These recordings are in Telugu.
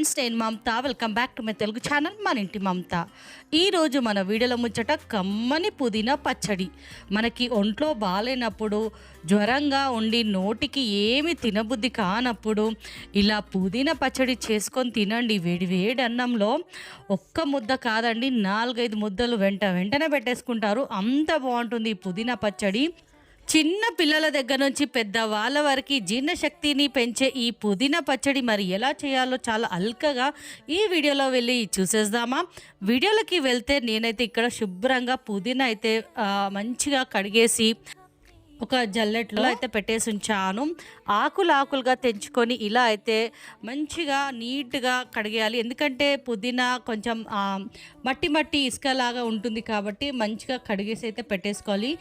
నేను Mamata welcome back to my Telugu channel మన ఇంటి మమత ఈరోజు మన వీడియోలో ముచ్చట కమ్మని పుదీనా పచ్చడి. మనకి ఒంట్లో బాగాలేనప్పుడు జ్వరంగా ఉండి నోటికి ఏమి తినబుద్ధి కానప్పుడు ఇలా పుదీనా పచ్చడి చేసుకొని తినండి వేడి వేడి అన్నంలో. ఒక్క ముద్ద కాదండి నాలుగైదు ముద్దలు వెంట వెంటనే పెట్టేసుకుంటారు. అంత బాగుంటుంది ఈ పుదీనా పచ్చడి. చిన్న పిల్లల దగ్గర నుంచి పెద్ద వాళ్ళ వరకు జీర్ణశక్తిని పెంచే ఈ పుదీనా పచ్చడి మరి ఎలా చేయాలో చాలా అల్కగా ఈ వీడియోలో వెళ్ళి చూసేద్దామా? వీడియోలోకి వెళ్తే నేనైతే ఇక్కడ శుభ్రంగా పుదీనా అయితే మంచిగా కడిగేసి ఒక జల్లెట్లో అయితే పెట్టేసి ఉంచాను. ఆకులు ఆకులుగా తెంచుకొని ఇలా అయితే మంచిగా నీట్గా కడిగేయాలి. ఎందుకంటే పుదీనా కొంచెం మట్టి మట్టి ఇసుకలాగా ఉంటుంది కాబట్టి మంచిగా కడిగేసి అయితే పెట్టేసుకోవాలి.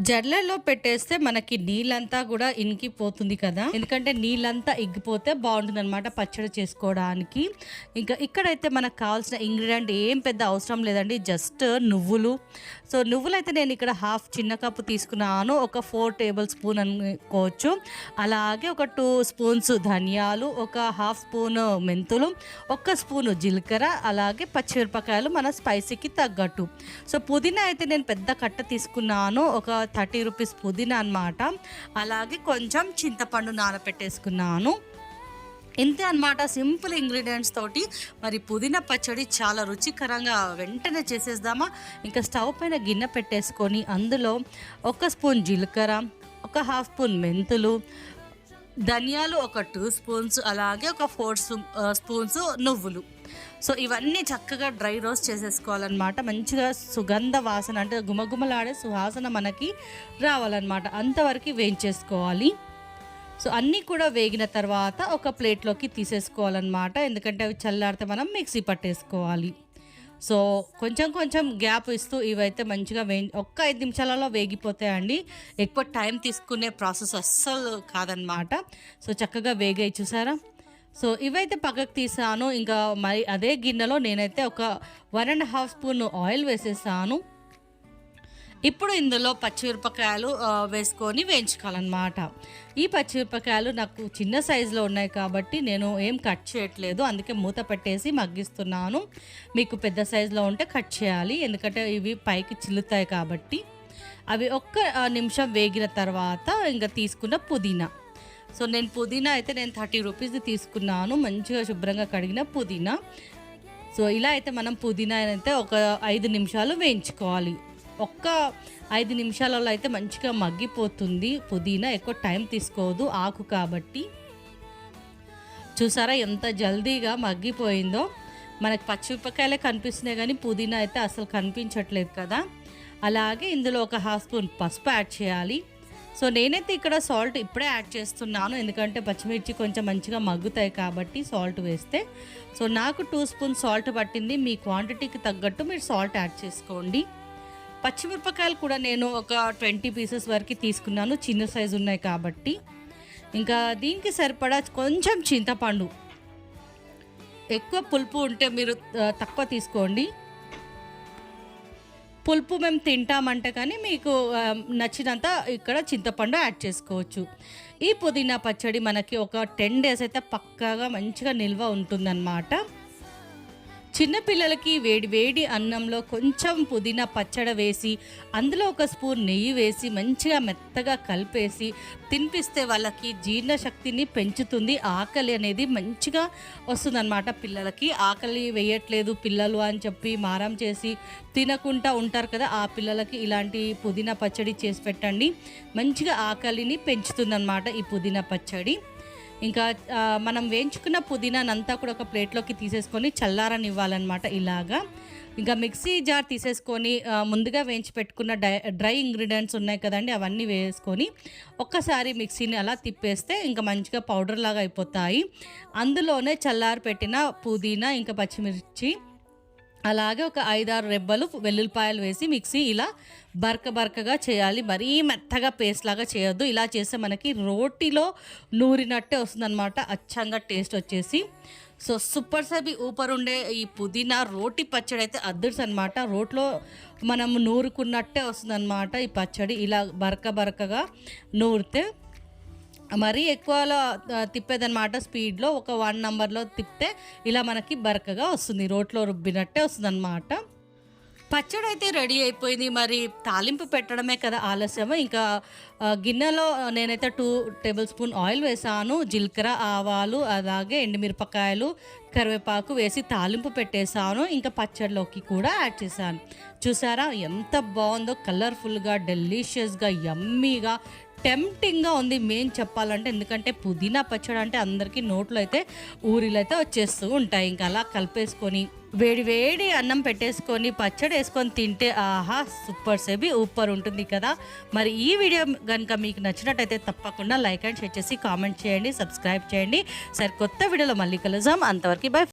జడ్లలో పెట్టేస్తే మనకి నీళ్ళంతా కూడా ఇనికిపోతుంది కదా. ఎందుకంటే నీళ్ళంతా ఎగ్గిపోతే బాగుంటుంది అనమాట పచ్చడి చేసుకోవడానికి. ఇంకా ఇక్కడైతే మనకు కావాల్సిన ఇంగ్రీడియంట్ ఏం పెద్ద అవసరం లేదండి జస్ట్ నువ్వులు. సో నువ్వులు అయితే నేను ఇక్కడ హాఫ్ చిన్న కప్పు తీసుకున్నాను ఒక ఫోర్ టేబుల్ స్పూన్ అనుకోవచ్చు. అలాగే ఒక టూ స్పూన్స్ ధనియాలు ఒక హాఫ్ స్పూన్ మెంతులు ఒక స్పూను జీలకర్ర అలాగే పచ్చిమిరపకాయలు మన స్పైసీకి తగ్గట్టు. సో పుదీనా అయితే నేను పెద్ద కట్ట తీసుకున్నాను ఒక థర్టీ రూపీస్ పుదీనా అనమాట అలాగే కొంచెం చింతపండు నానబెట్టేసుకున్నాను ఇంతే అన్నమాట సింపుల్ ఇంగ్రీడియంట్స్ తోటి మరి పుదీనా పచ్చడి చాలా రుచికరంగా వెంటనే చేసేద్దామా? ఇంకా స్టవ్ పైన గిన్నె పెట్టేసుకొని అందులో ఒక స్పూన్ జీలకర్ర ఒక హాఫ్ స్పూన్ మెంతులు ధనియాలు ఒక టూ స్పూన్స్ అలాగే ఒక ఫోర్ స్పూన్స్ నువ్వులు. సో ఇవన్నీ చక్కగా డ్రై రోస్ట్ చేసేసుకోవాలన్నమాట. మంచిగా సుగంధ వాసన అంటే గుమగుమలాడే సువాసన మనకి రావాలన్నమాట. అంతవరకు వేయించేసుకోవాలి. సో అన్నీ కూడా వేగిన తర్వాత ఒక ప్లేట్లోకి తీసేసుకోవాలన్నమాట. ఎందుకంటే అవి చల్లారితే మనం మిక్సీ పట్టేసుకోవాలి. సో కొంచెం కొంచెం గ్యాప్ ఇస్తూ ఇవైతే మంచిగా వే ఒక్క ఐదు నిమిషాలలో వేగిపోతాయండి. ఎక్కువ టైం తీసుకునే ప్రాసెస్ అస్సలు కాదనమాట సో చక్కగా వేగాయి చూసారా? సో ఇవైతే పక్కకు తీసాను. ఇంకా మరి అదే గిన్నెలో నేనైతే ఒక one and half spoon oil వేసేసాను. ఇప్పుడు ఇందులో పచ్చిమిరపకాయలు వేసుకొని వేయించుకోవాలన్నమాట. ఈ పచ్చిమిరపకాయలు నాకు చిన్న సైజులో ఉన్నాయి కాబట్టి నేను ఏం కట్ చేయట్లేదు. అందుకే మూత పెట్టేసి మగ్గిస్తున్నాను. మీకు పెద్ద సైజులో ఉంటే కట్ చేయాలి. ఎందుకంటే ఇవి పైకి చిల్లుతాయి కాబట్టి. అవి ఒక్క నిమిషం వేగిన తర్వాత ఇంకా తీసుకున్న పుదీనా. సో నేను పుదీనా అయితే నేను థర్టీ రూపీస్ తీసుకున్నాను మంచిగా శుభ్రంగా కడిగిన పుదీనా. సో ఇలా అయితే మనం పుదీనా అయితే ఒక ఐదు నిమిషాలు వేయించుకోవాలి. ఒక్క ఐదు నిమిషాలలో అయితే మంచిగా మగ్గిపోతుంది. పుదీనా ఎక్కువ టైం తీసుకోదు ఆకు కాబట్టి. చూసారా ఎంత జల్దీగా మగ్గిపోయిందో. మనకి పచ్చిమిరపకాయలే కనిపిస్తున్నాయి కానీ పుదీనా అయితే అసలు కనిపించట్లేదు కదా. అలాగే ఇందులో ఒక హాఫ్ స్పూన్ పసుపు యాడ్ చేయాలి. సో నేనైతే ఇక్కడ సాల్ట్ ఇప్పుడే యాడ్ చేస్తున్నాను. ఎందుకంటే పచ్చిమిర్చి కొంచెం మంచిగా మగ్గుతాయి కాబట్టి సాల్ట్ వేస్తే. సో నాకు టూ స్పూన్ సాల్ట్ పట్టింది. మీ క్వాంటిటీకి తగ్గట్టు మీరు సాల్ట్ యాడ్ చేసుకోండి. పచ్చిమిరపకాయలు కూడా నేను ఒక ట్వంటీ పీసెస్ వరకు తీసుకున్నాను. చిన్న సైజు ఉన్నాయి కాబట్టి. ఇంకా దీనికి సరిపడా కొంచెం చింతపండు. ఎక్కువ పులుపు ఉంటే మీరు తక్కువ తీసుకోండి. పులుపు మేము తింటామంట కానీ మీకు నచ్చినంత ఇక్కడ చింతపండు యాడ్ చేసుకోవచ్చు. ఈ పుదీనా పచ్చడి మనకి ఒక టెన్ డేస్ అయితే పక్కాగా మంచిగా నిల్వ ఉంటుందన్నమాట. చిన్నపిల్లలకి వేడి వేడి అన్నంలో కొంచెం పుదీనా పచ్చడ వేసి అందులో ఒక స్పూన్ నెయ్యి వేసి మంచిగా మెత్తగా కలిపేసి తినిపిస్తే వాళ్ళకి జీర్ణశక్తిని పెంచుతుంది. ఆకలి అనేది మంచిగా వస్తుందన్నమాట పిల్లలకి. ఆకలి వేయట్లేదు పిల్లలు అని చెప్పి మారం చేసి తినకుండా ఉంటారు కదా ఆ పిల్లలకి ఇలాంటి పుదీనా పచ్చడి చేసి పెట్టండి. మంచిగా ఆకలిని పెంచుతుందన్నమాట ఈ పుదీనా పచ్చడి. ఇంకా మనం వేయించుకున్న పుదీనానంతా కూడా ఒక ప్లేట్లోకి తీసేసుకొని చల్లారని ఇవ్వాలన్నమాట ఇలాగా. ఇంకా మిక్సీ జార్ తీసేసుకొని ముందుగా వేయించి పెట్టుకున్న డై డ్రై ఇంగ్రీడియంట్స్ ఉన్నాయి కదండి అవన్నీ వేసుకొని ఒక్కసారి మిక్సీని అలా తిప్పేస్తే ఇంకా మంచిగా పౌడర్ లాగా అయిపోతాయి. అందులోనే చల్లారి పెట్టిన పుదీనా ఇంకా పచ్చిమిర్చి అలాగే ఒక ఐదారు రెబ్బలు వెల్లుల్లిపాయలు వేసి మిక్సీ ఇలా బరక బరకగా చేయాలి. మరీ మెత్తగా పేస్ట్ లాగా చేయొద్దు. ఇలా చేస్తే మనకి రోటీలో నూరినట్టే వస్తుందన్నమాట. అచ్చంగా టేస్ట్ వచ్చేసి. సో సూపర్ సబి ఊపర్ ఉండే ఈ పుదీనా రోటి పచ్చడి అయితే అద్దర్స్ అనమాట రోట్లో మనం నూరుకున్నట్టే వస్తుందన్నమాట ఈ పచ్చడి. ఇలా బరక బరకగా నూరితే మరీ ఎక్కువలో తిప్పేదన్నమాట స్పీడ్లో. ఒక వన్ నెంబర్లో తిప్పితే ఇలా మనకి బరకగా వస్తుంది. రోట్లో రుబ్బినట్టే వస్తుంది పచ్చడి అయితే రెడీ అయిపోయింది. మరి తాలింపు పెట్టడమే కదా ఆలస్యము? ఇంకా గిన్నెలో నేనైతే టూ టేబుల్ స్పూన్ ఆయిల్ వేసాను. జీలకర్ర ఆవాలు అలాగే ఎండుమిరపకాయలు కరివేపాకు వేసి తాలింపు పెట్టేశాను. ఇంకా పచ్చడిలోకి కూడా యాడ్ చేశాను. చూసారా? ఎంత బాగుందో కలర్ఫుల్గా డెలిషియస్గా యమ్మీగా టెంప్టింగ్గా ఉంది మెయిన్ చెప్పాలంటే. ఎందుకంటే పుదీనా పచ్చడి అంటే అందరికీ నోట్లో అయితే ఊరిలో అయితే వచ్చేస్తూ ఉంటాయి. ఇంకా అలా కలిపేసుకొని వేడి వేడి అన్నం పెట్టేసుకొని పచ్చడి వేసుకొని తింటే ఆహా సూపర్ సేబి ఊపర్ ఉంటుంది కదా. మరి ఈ వీడియో కనుక మీకు నచ్చినట్టయితే తప్పకుండా లైక్ అండ్ షేర్ చేసి కామెంట్ చేయండి సబ్స్క్రైబ్ చేయండి. సరే కొత్త వీడియోలో మళ్ళీ కలుద్దాం. అంతవరకు బై.